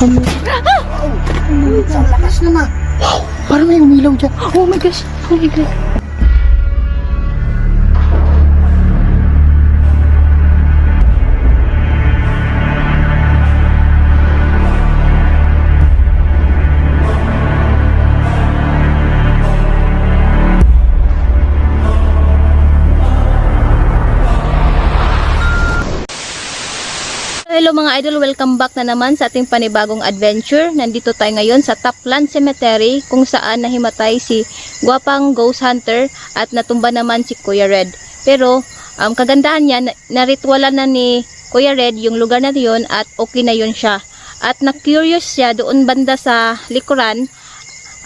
Kami. Ang lakas naman. Parang may umilaw dyan. Oh my gosh. Oh my God. Hello mga idol, welcome back na naman sa ating panibagong adventure. Nandito tayo ngayon sa Taplan Cemetery kung saan nahimatay si Guapang Ghost Hunter at natumba naman si Kuya Red. Pero um, kagandahan niya, na- naritwalan na ni Kuya Red yung lugar na yun at okay na yun siya. At na-curious siya doon banda sa likuran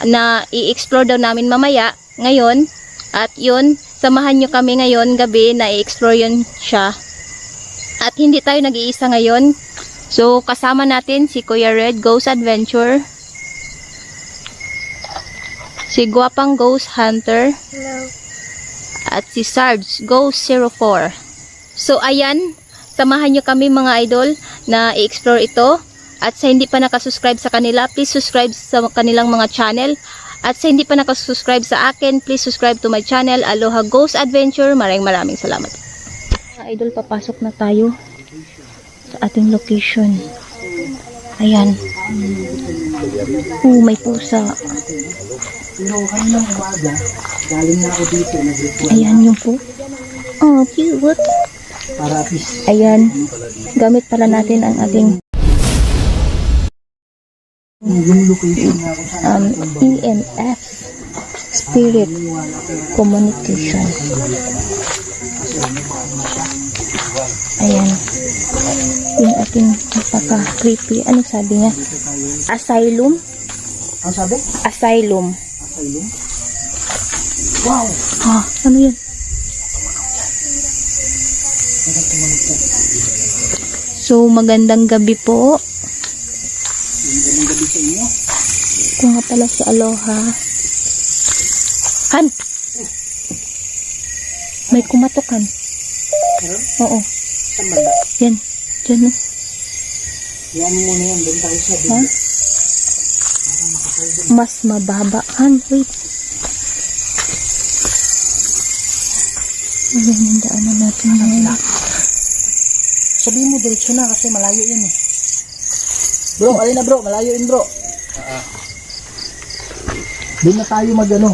na i-explore daw namin mamaya ngayon. At yun, samahan nyo kami ngayon gabi na i-explore yun siya. At hindi tayo nag-iisa ngayon. So, kasama natin si Kuya Red Ghost Adventure. Si Guapang Ghost Hunter. Hello. At si Sarge Ghost 04. So, ayan. Samahan nyo kami mga idol na i-explore ito. At sa hindi pa nakasubscribe sa kanila, please subscribe sa kanilang mga channel. At sa hindi pa nakasubscribe sa akin, please subscribe to my channel, Aloha Ghost Adventure. Maraming maraming salamat. Idol, papasok na tayo sa ating location. Ayan. Oh, may pusa. Ayan yung po. Oh, cute. Ayan. Gamit pala natin ang ating um, EMF Spirit Communication. Ayan. Yung ating napaka-creepy. Ano sabi niya? Asylum? Ang sabi? Asylum. Asylum? Wow! Ah, ano yan? So, magandang gabi po. Magandang gabi sa inyo. Ito nga pala si Aloha. Han! May kumatokan. Meron? Oo. Saan banda? Yan. Diyan no. Yan muna yan, doon tayo sa Ha? bibig. Mas mababa. Han, wait. Ayan yung daanan natin ngayon. Sabihin mo, diretso na kasi malayo yan eh. Bro, alin na bro, malayo yun bro. Doon na tayo mag ano.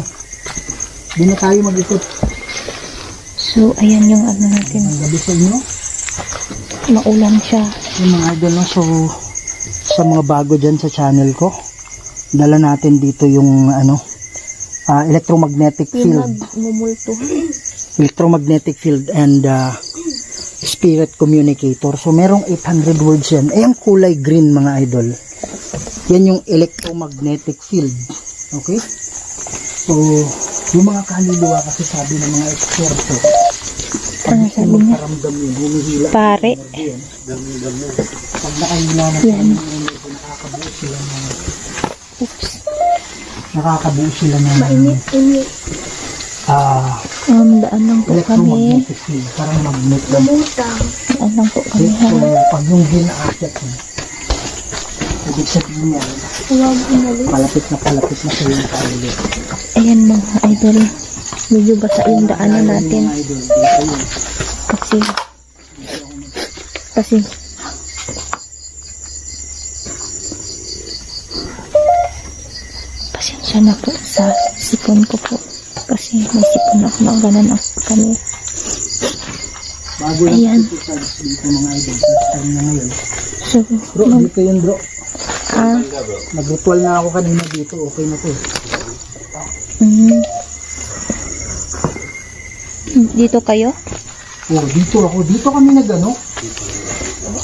Doon na tayo mag-ikot. So, ayan yung ano natin. Gabi sa inyo. Maulan siya. Yung mga idol no, so sa mga bago dyan sa channel ko, dala natin dito yung ano, ah, electromagnetic field. Electromagnetic field and ah, spirit communicator. So merong 800 words yan. Eh, ang kulay green mga idol. Yan yung electromagnetic field. Okay? So, yung mga kaluluwa kasi sabi ng mga eksperto, Ano sabi niya? Pare. yan. Pag nakahila na Yan. nakakabuo sila ng Oops. nakakabuo sila ng init. ah Um, daan lang po kami. parang magnet lang Daan lang po kami. so pag yung ginaakyat mo ibig sabihin yan palapit na palapit na sa yung kaluluwa Ayan mga idol. Medyo basa yung daanan natin. Kasi, kasi, pasensya na po sa sipon ko po. Kasi may sipon ako na ganan ako kami. bago Ayan. dito mga idol first time na ngayon So, bro dito yun bro ah, nagritual na ako kanina dito okay na to mm, dito kayo? oh dito ako. Dito kami nag ano?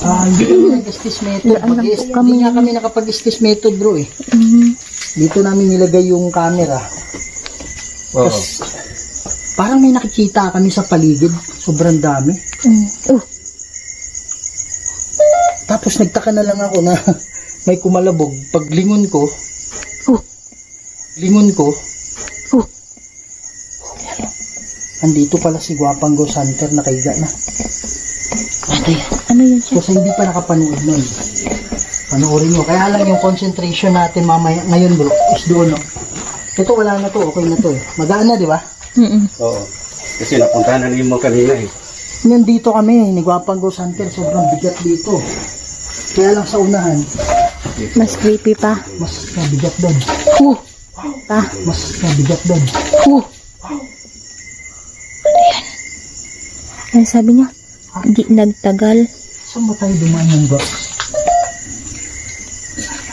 Ah hindi kami nag-estis method po kami. hindi nga kami nakapag-estis method bro eh. Mm, dito namin nilagay yung camera. Oo. Tas, parang may nakikita kami sa paligid. Sobrang dami. Mm. Oh, tapos nagtaka na lang ako na may kumalabog. Pag lingon ko oh, lingon ko oh. Andito pala si Gwapang Ghost Hunter na Ano yan? Ano yan siya? sa hindi pa nakapanood nun Panoorin nyo. Kaya lang yung concentration natin mamaya, ngayon bro, is doon, no? Ito wala na to, okay na to eh. Magaan na, di ba? Mm-mm. Oo. Kasi napuntahan na rin mo kanina eh. Ngayon dito kami, ni Guapang Ghost Hunter, sobrang bigat dito. Kaya lang sa unahan, Mas creepy pa. mas mabigat doon. Uh. Pa. Mas mabigat doon. Uh. Ano yan? Ano sabi niya? Di nagtagal. Saan ba tayo dumaan ng box?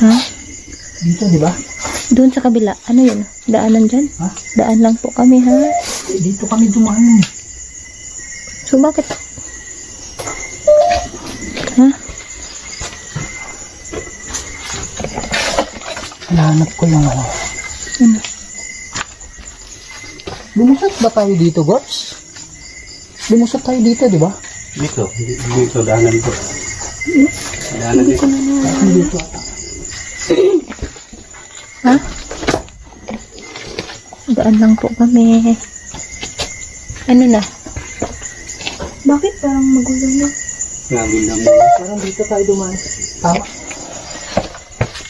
Ha? Dito, di ba? Doon sa kabila. Ano yun? Daanan dyan? Ha? Daan lang po kami, ha? Eh, Dito kami dumaan. eh. So, bakit? Ha? Hinahanap ko yung ano. Ano? Lumusot ba tayo dito, Gots? Lumusot tayo dito, di ba? Dito. di- Dito, daanan ko. Daanan dito. Dito ata. Ha? Daan lang po kami. Ano na? Bakit parang magulo na? Grabe na mo. Parang dito tayo dumaan. Tama.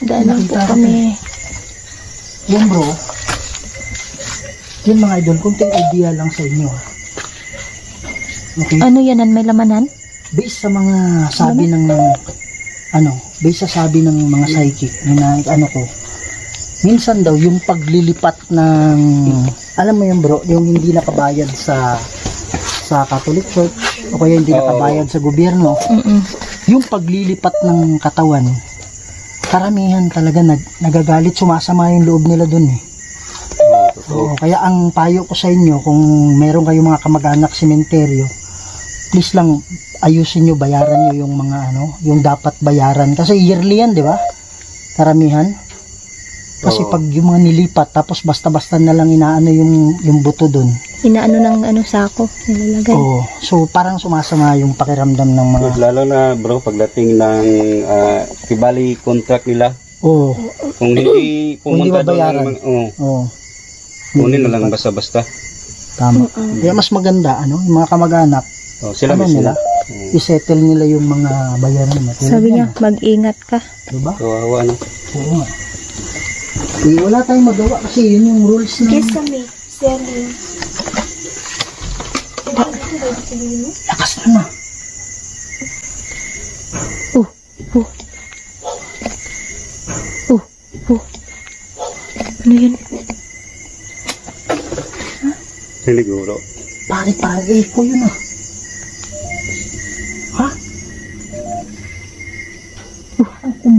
Daan lang po kami. Yan bro. Yan mga idol, kunting idea lang sa inyo. ha. Okay? Ano yanan? May lamanan? Based sa mga sabi ng ano, based sa sabi ng mga psychic na ano ko, minsan daw yung paglilipat ng alam mo yun bro, yung hindi nakabayad sa sa Catholic Church o kaya hindi nakabayad sa gobyerno, Mm-mm. yung paglilipat ng katawan, karamihan talaga nag, nagagalit, sumasama yung loob nila dun eh. Oo, totoo. Oo, kaya ang payo ko sa inyo, kung meron kayong mga kamag-anak sementeryo, please lang ayusin nyo, bayaran nyo yung mga ano, yung dapat bayaran. Kasi yearly yan, di ba? Karamihan. Kasi Oo. pag yung mga nilipat, tapos basta-basta na lang inaano yung, yung buto dun. Inaano ng ano sako. Nilalagay. Oo. So, parang sumasama yung pakiramdam ng mga... Lalo na bro, pagdating ng ah, tibali contract nila, Oo. kung hindi Kung hindi pumunta doon mabayaran. ng mga, oh, Oo. kunin na lang basta-basta. Tama. Kaya mas maganda, ano, yung mga kamag-anak, Oh, sila Ano nila? Oh, isettle nila yung mga bayaran. Tulad Sabi niya, mag-ingat ka. Diba? kawawa no. Oo nga. Eh, wala tayong magawa kasi yun yung rules na... Sesame, selling. Lakas na na. Oh, oh. Oh, oh. Ano yun? Siniguro. Pare, pare, eh, ko yun ah.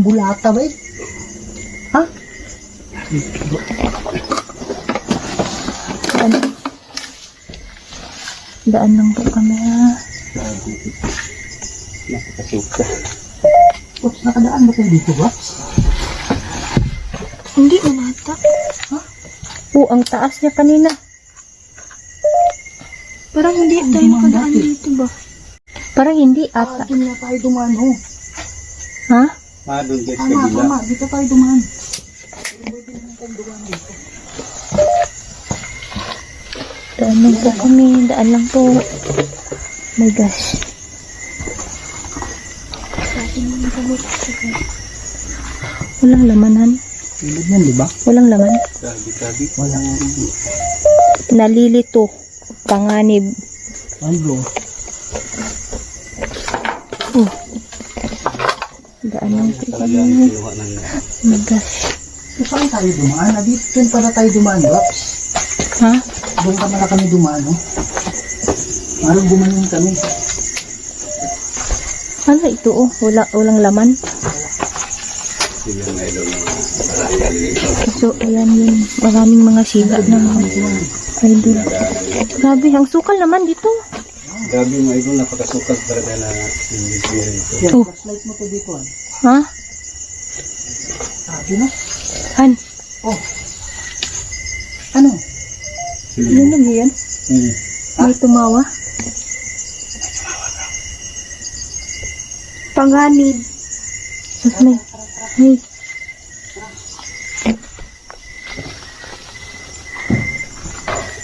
Ang kumbulata ba eh? Ha? Daan. Daan lang po kami ha. Nakakasuka. Oops, nakadaan ba tayo dito ba? Hindi umata. Ha? Oh, ang taas niya kanina. Parang hindi tayo nakadaan dito ba? Parang hindi Ah, ata. doon na tayo dumaan, oh. Ha? Ah, doon guys, Tama, kabila. tama, dito tayo dumaan. Daan lang po kami. Daan lang po. My gosh. Walang lamanan. Tulad yan, di ba? Walang laman. Gabi-gabi. Walang, Nalilito. Panganib. ano? Oh. Daan lang po Talaga kami. kinuha ng Oh my gosh. So, saan tayo dumaan? Ah, dito, doon pala tayo dumaan, Raps. Ha? Doon pa pala kami dumaan, oh. Parang gumanon kami. Ano ito oh? Wala, walang laman. So, ayan yun. Maraming mga sila na mga idol. Grabe, ang sukal naman dito. Grabe yung idol, napakasukat talaga na hindi ito. Yan, Oh. flashlight mo to dito, ah. Ha? Sabi na. Han? Oh. Ano? Yun na yan? Hmm. May tumawa? Panganib. Mas may, may.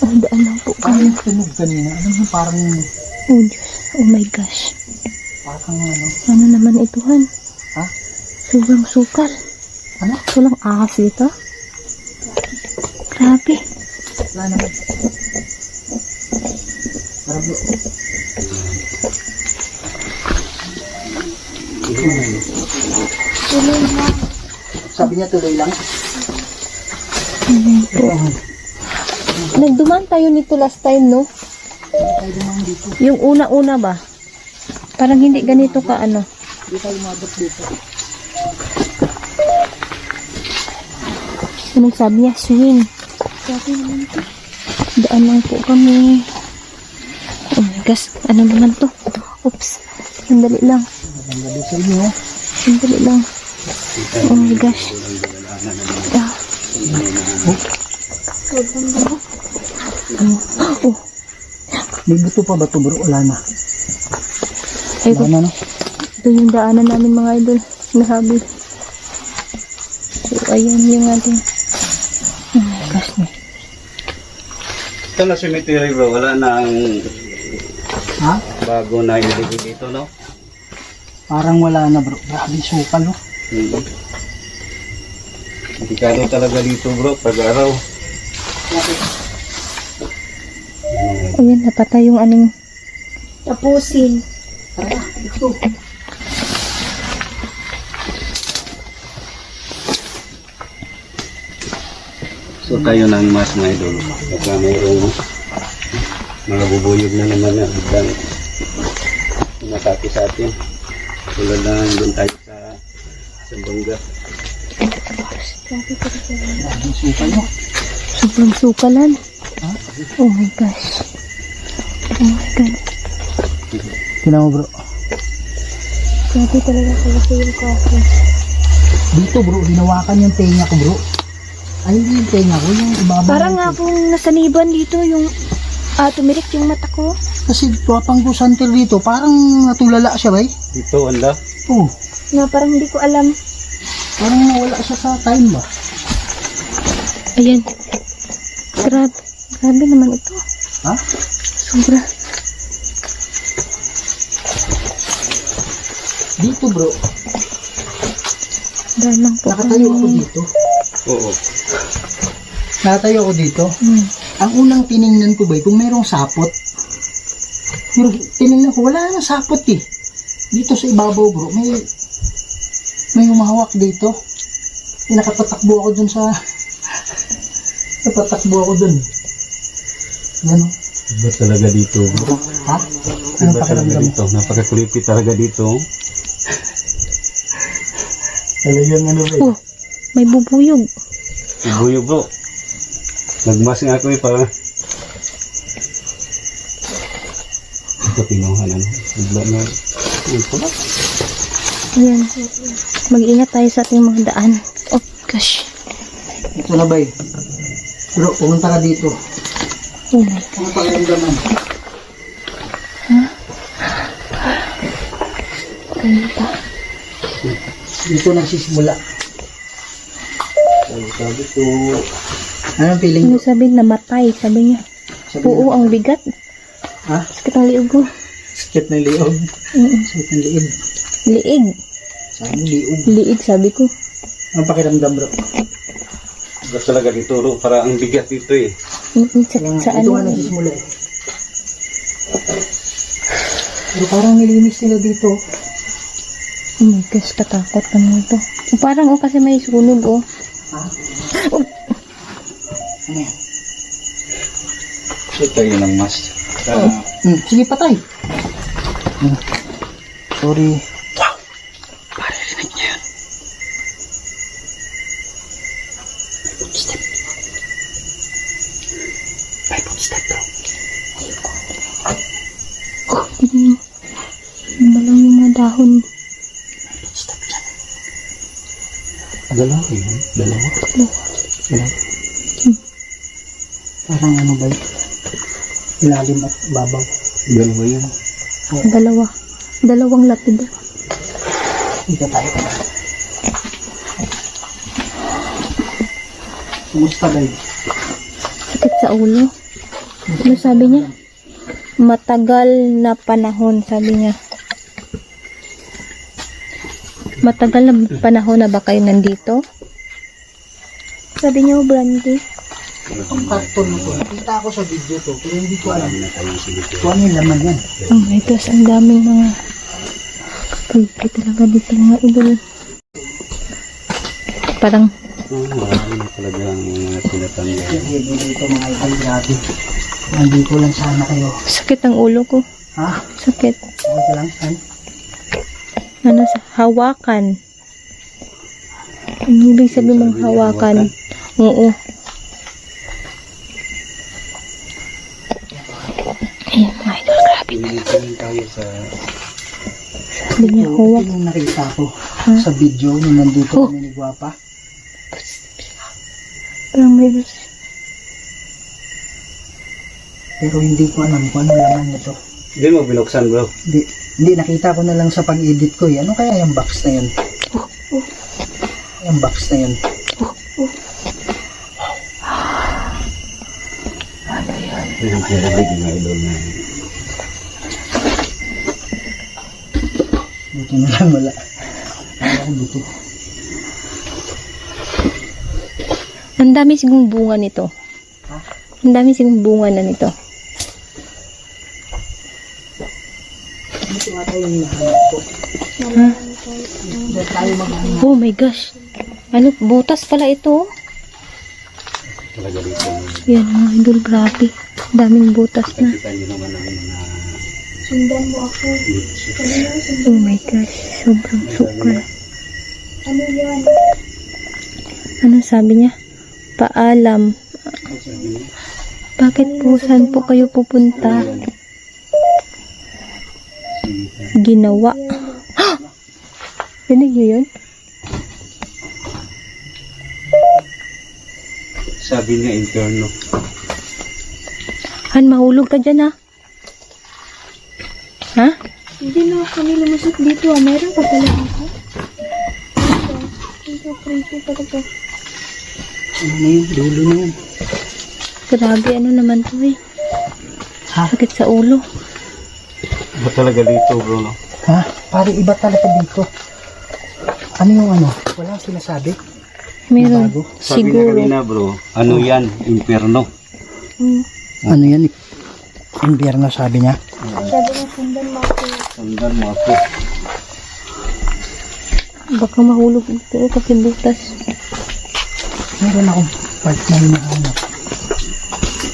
Oh, daan lang po kami. yung tunog kanina. Ano yung parang, Oh, Diyos. Oh my gosh. parang ano. Ano naman ito, Han? Ha? Sobrang sukal. Ano? Walang ahas dito. Grabe. Wala naman. Tara bro. Sabi niya tuloy lang. Ayan po. Nagduman tayo nito last time, no? Yung una-una ba? Parang hindi ganito ka ano. Hindi tayo dito. Anong sabi niya? Swing. Sabi naman to. Daan lang po kami. Oh my gosh. Ano naman to? Oops. Sandali lang. Sandali lang. Oh my gosh. Ah. Oh. May buto pa ba ito bro? Wala na. Ay, Wala na no? ito yung daanan namin mga idol. Nahabi. So, ayan yung ating... Oh my gosh. Ito na cemetery bro, wala na ang Ha? bago na ilibig dito, no? Parang wala na bro. Grabe sukal no? Mm. Delikado talaga dito bro, pag araw. Ayan, napatay yung aning... Tapusin. Tara, ito. So tayo ng mas mga idol. Baka mayroong mga bubuyog na naman na hanggang umatake sa atin. Tulad lang doon tayo sa no? Sobrang sukalan. Oh my gosh. Tingnan mo bro. Grabe talaga kasi yung coffee. Dito bro, hinawakan yung tenga ko bro. Ay, hindi yung tenga ko, yung ibaba. Parang nga kung nasaniban dito yung ah, tumirik yung mata ko. Kasi tuwapang ko santer dito, parang natulala siya bay. Dito, anda. Oh, Na parang hindi ko alam. parang nawala siya sa time ba? Ayan. Grabe. Grabe naman ito. Ha? Sobra. Dito bro, Dahil lang po nakatayo ako dito. Oo. Nakatayo ako dito. Hmm. Ang unang tiningnan ko bay, kung mayroong sapot. Pero tiningnan ko, wala nang sapot eh. Dito sa ibabaw bro, may may humahawak dito. Eh, nakapatakbo ako dun sa napatakbo ako dun. Yan o. Iba talaga dito. Ha? Anong Iba talaga dito. Napaka-creepy talaga dito. Talagang ano ba Oh, may bubuyog. Ibuyog bro. Nagmas nga ako eh para ito pinuha na. Bigla na. Ito na. Ayan. Mag-ingat tayo sa ating mga daan. Oh gosh. Ito na bay. Bro, pumunta ka dito. Oh my God. Ano pakiramdaman? Ganda. Dito nagsisimula. Sabi, sabi ko. Anong feeling Ano mo? sabi? Namatay. Sabi niya. Sabi Oo, ang bigat. Ha? Sakit ang liog ko. Sakit ng liog. Mm-mm. Sakit ng liig. Liig. Sabi liog. Liig sabi ko. Ang pakiramdam bro. Iba talaga dito bro. Para ang bigat dito eh. Mm-mm. Sa Dito nga ano. nagsisimula eh. Pero parang nilinis nila dito. Oh gosh, katakot naman ito. Parang oh, kasi may sunog oh. Ha? Oh. Ano yan? Ng mas. Ah, Hmm, sige patay. Sorry. Oh, tignan mo. Lumalang yung mga dahon. Dalawa yun. Dalawa. Sila. Parang ano ba yun? Ilalim at babaw. Dalawa yun. Dalawa. Dalawang lapid. Dito tayo. Kumusta ba yun? Sakit sa ulo. Ano sabi niya? Matagal na panahon, sabi niya. Matagal na panahon na ba kayo nandito? Sabi niyo, Brandy. Ang karton mo to. Nakita ako sa video to, pero hindi ko alam. na. Kung ano yung laman yan. Oh my gosh, ang daming mga creepy talaga dito mga idol. Parang Oo, marami na talagang mga tinatanggal. Hindi dito mga idol, grabe. Nandito lang sana kayo. sakit ang ulo ko. Ha? Sakit. Okay ka lang, Han? Ano sa hawakan. Ang ibig sabihin mong hawakan. Oo. Ayan mga idol, grabe. Sa Sabi niya, hawak. Yung nakita ko sa video nung nandito Oh. kami ni Guapa. Parang may Pero hindi ko alam kung ano laman nito. Hindi mo binuksan bro. Hindi, hindi nakita ko na lang sa pag-edit ko. eh. Ano kaya yung box na yun? Yung box na yun. Yung kiralig mga idol na. Buti na lang wala. Ano ko buto? Ang dami sigong bunga nito. Ha? Ang dami sigong bunga na nito. Ito ata yung hinahanap ko. Ha? Tayo. Oh my gosh. Ano, butas pala ito. oh. Talaga dito. Yan mga idol, grabe. Daming butas na. Sundan mo ako. Oh my gosh, sobrang sukal. Ano yan? Ano sabi niya? Paalam. Bakit po? Saan po kayo pupunta? Ginawa. Rinig niyo yun? sabi niya inferno. Han, mahulog ka dyan ha? Ha? Hindi na kami lumusot dito. Ah. Meron pa pala dito. Ito. Ito, creepy talaga. Ano na yun? Dulo na yun. Grabe, ano naman to eh. Ha? Sakit sa ulo. Ba talaga dito bro no? Ha? Pare iba talaga dito. Ano yung ano? Wala sinasabi? Meron. Bago? Sabi Siguro. kanina bro, ano yan? Inferno. Hmm. Ano yan? Impyerno sabi niya. Sabi niya, sundan mo ako. Sundan mo ako. Baka mahulog dito eh, kasi butas. Meron akong part na hinahanap.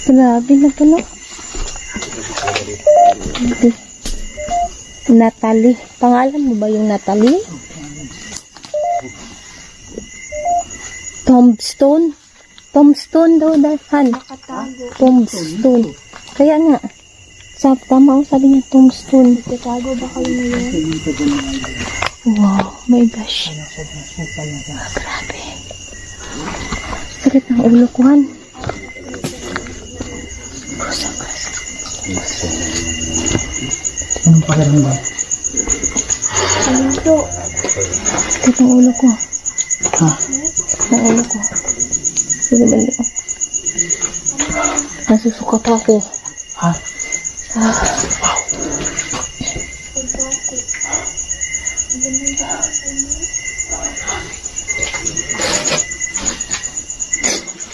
Grabe na pala. Natalie. Pangalan mo ba yung Natalie? Tombstone? Tombstone daw dahan. Tombstone. Kaya nga. Sa tama ang sabi niya tombstone. Nakatago ba kayo ngayon? Wow, my gosh. Grabe. Sakit ng ulo ko, Han. Anong pakiramdam? Ano? Sakit ng ulo ko. Ha? Sakit ng ulo ko. Sige, bali ko. Nasusuka pa ako. Ha?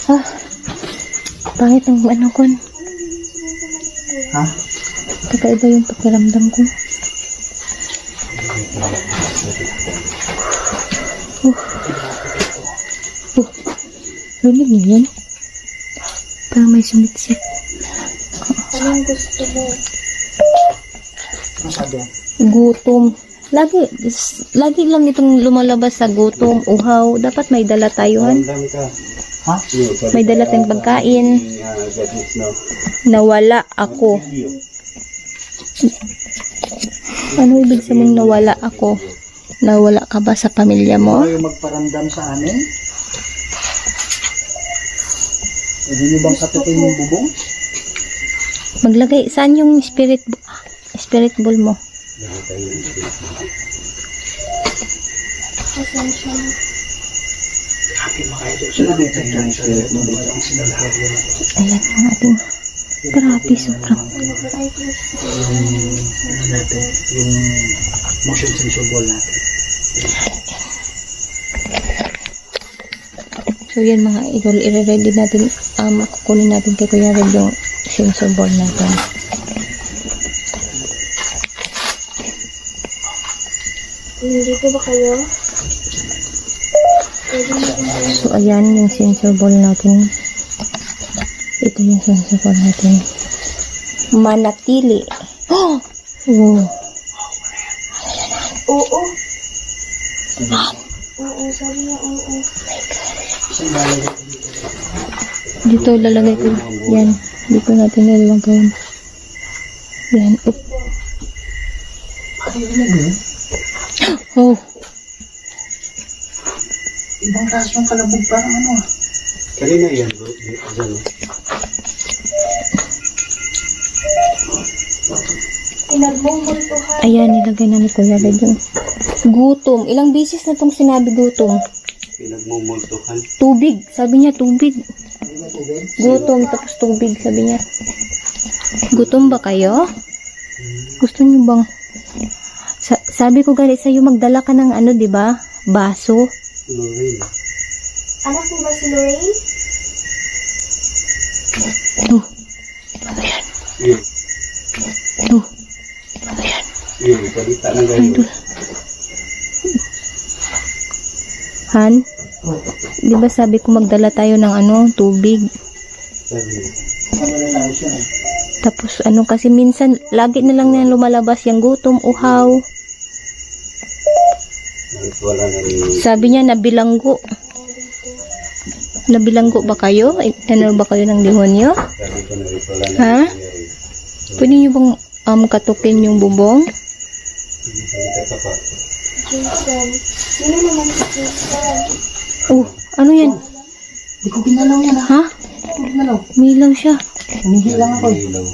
Ah, pangit ang ano ko. Ha? Kakaiba yung pakiramdam ko. Uh. Uh. Rinig niyo yan? Parang may sumitsit. Anong gusto mo? Sabi yan? Gutom. Lagi, lagi lang itong lumalabas sa gutom, uhaw. Dapat may dala tayo, han. Ha? May dala tayong pagkain. No? Nawala ako. Ano ibig sabihin nawala ako? Nawala ka ba sa pamilya mo? Kayo magparamdam sa amin? Pwede niyo bang katukin yung bubong? Maglagay, saan yung spirit spirit ball mo? Ayan ang ating Grabe, sobrang. Yung, natin, yung motion sensor ball natin. So yan mga idol, i-ready natin, ah, um, kukunin natin kay Kuya Red yung sensor ball natin. Nandito ba kayo? So ayan yung sensor ball natin. Ito yung sensor ball natin. Manatili. Oh! Wow. Oo. Oo, sabi niya oo. Dito lalagay ko. Yan. Dito natin lalagay. Yan. Up. Oh. Ibang kaso yung kalabog parang ano ah. Kanina yan bro. Diyan, Ayan, nilagay na ni Kuya Red yung gutom. Ilang beses na tong sinabi gutom. Pinagmumultuhan. Tubig. Sabi niya tubig. Gutom tapos tubig sabi niya. Gutom ba kayo? Gusto niyo bang Sa- sabi ko galit sa magdala ka ng ano, 'di ba? Baso. Lorraine. Anak mo ba si Lorraine? Oh, Yun. oh. Yun. Salita ng ganyan. Han, 'di ba sabi ko magdala tayo ng ano, tubig. Sabi niya. Sama na tayo siya. Tapos ano kasi minsan lagi na lang na lumalabas yung gutom, uhaw. Sabi niya nabilanggo. Nabilanggo ba kayo? Ano ba kayo ng demonyo? Ha? Pwede niyo bang um, katukin yung bubong? Salita ka pa. Jason. Sino naman si Jason? Oh, ano yan? Hindi ko ginalaw yan ah. Ha? Hindi ko ginalaw. Umilaw siya. Umihi lang ako eh. Ilaw.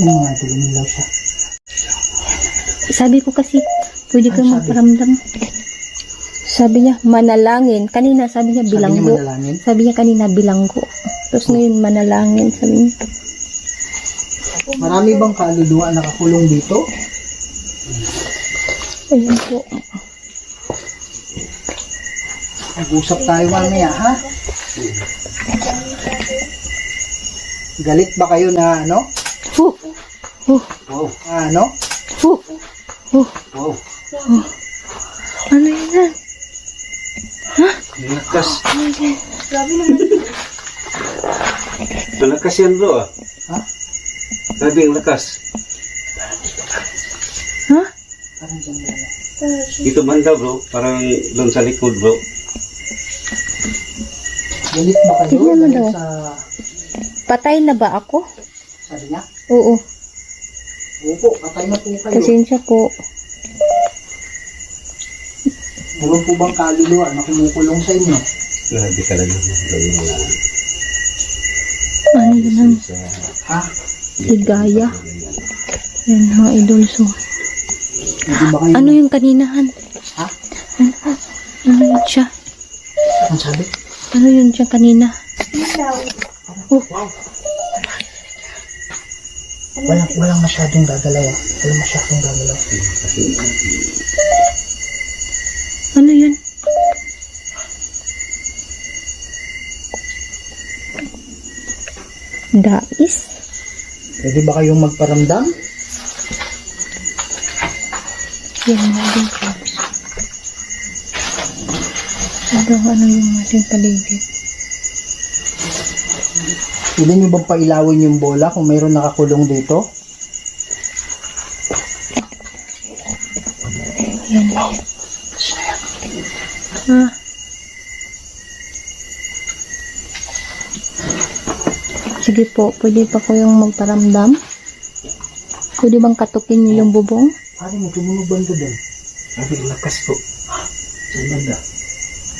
Yung mga ito, umilaw siya. Sabi ko kasi, pwede kang Ano sabi? maparamdam. Sabi niya, manalangin. Kanina, sabi niya, Sabi niya bilanggo. manalangin. Sabi niya kanina, bilanggo. Tapos ngayon, manalangin. Sabi niya, Marami bang kaluluwa nakakulong dito? ayun po. Mag-usap tayo mamaya, ha? Galit ba kayo na ano? Huh! Huh! Wow. Ah, ano? Huh! Huh! Wow. Ano yan? Ang lakas. Grabe naman. Ang lakas yan bro ah. Ha? Ang lakas. Ha? Dito banda bro. Parang doon sa likod bro. Galit ba kayo? Tingnan mo daw. Sa, Patay na ba ako? sabi niya? Oo. Opo, patay na po kayo. Pasensya po. Meron po bang kaluluwa na kumukulong sa inyo? Grabe mo na. Ano yun? Ha? Ligaya. Yan mga idol. So, ano yung kaninahan? Ha? Ano, ano yun siya? Ang sabi? Ano yun siya kanina? Oh, Walang, walang masyadong gagalaw. Walang masyadong gagalaw. ano yun? Dais? Pwede ba kayong magparamdam? Yan mga idol. Ano, ano yung ating paligid? Pwede nyo bang pailawin yung bola kung mayroon nakakulong dito? Yan. Ha? Sige po, pwede pa ko yung magparamdam? Pwede bang katukin niyo yung bubong? Pare, may tumunog banda doon. Ang lakas po. Saan banda?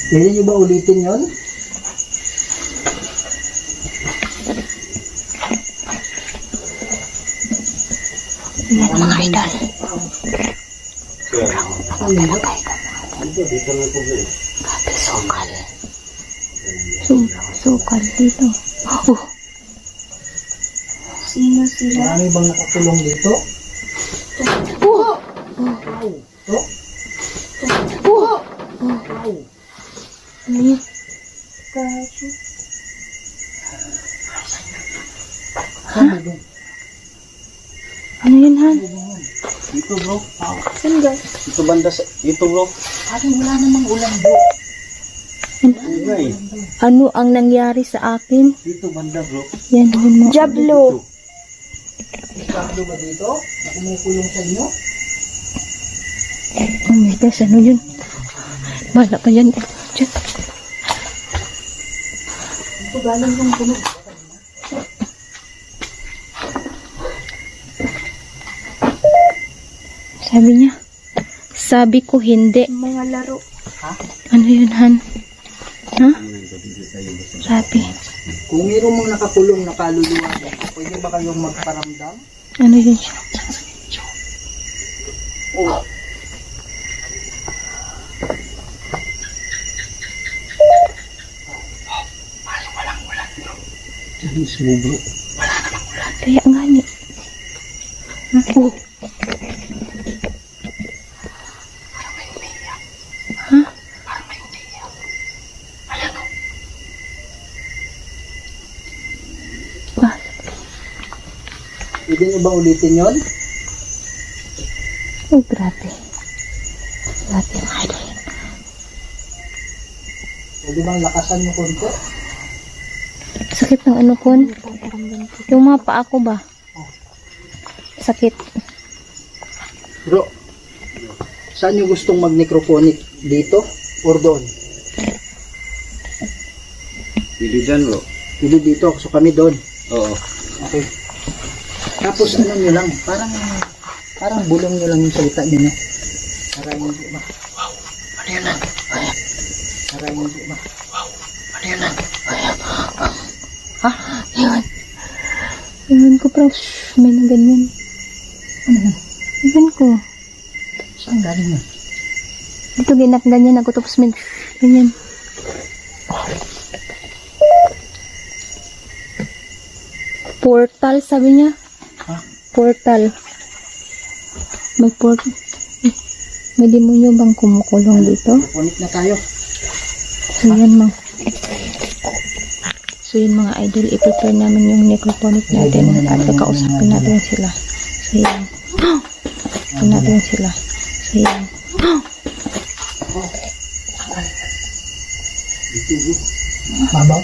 Pwede nyo ba ulitin yon? Yan mga idol. Dito, dito na po bro. Grabe, sukal. Su- sukal dito. Oh, Sino sila? Marami bang nakakulong dito? oh, To? oh. Ano yun? Kaso. Ano yun, Han? Dito bro. Saan ga? Dito banda sa... Dito bro. Parang wala namang ulan bro. Ano ang nangyari sa akin? Dito banda bro. Yan, yun mo. Pablo ba dito? Kumukulong sa inyo? Oh my gosh, ano yun? Bala ka dyan. Dyan. Ito galing yung tunog. Sabi niya. Sabi ko hindi. Mga laro. Ano yun, Han? Ha? Sabi. Kung mayroong mga nakakulong na kaluluwa, pwede ba kayong magparamdam? Ano yun siya? Oo. Mismo bro. Kaya nga ni. Ako. Pwede nyo ba ulitin yon? Oh, grabe. Grabe mga idol. Pwede bang lakasan nyo konti? Sakit ng ano kon? Yung mga paa ko ba? Sakit. Bro, saan nyo gustong mag-necrophonic? Dito or doon? Pili dyan bro. Pili dito, so kami doon. Oo. Okay. Tapos ano nyo lang, parang parang bulong nyo lang yung salita nyo, no? Para hindi ba? Wow, ano yun lang? Para hindi ba? Wow, ano yun lang? Ha? Yun. Yun ko parang shh, may na ganyan. Ano yun? Yun ko. Saan galing yun? Dito ginak ganyan ako tapos may shh, ganyan. Portal sabi niya. Portal. May port. May demonyo bang kumukulong dito? Necrophonic na tayo. So yan mga So yun mga idol, i-prepare namin yung necrophonic natin at kakausapin natin sila. So yan. Kausapin natin sila. So yan. Mabaw?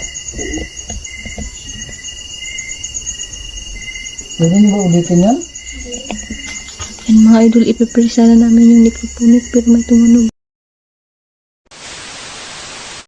Pwede nyo ba ulitin yun? Yan mga idol, i-prepare sana namin yung necrophonic pero may tumunog.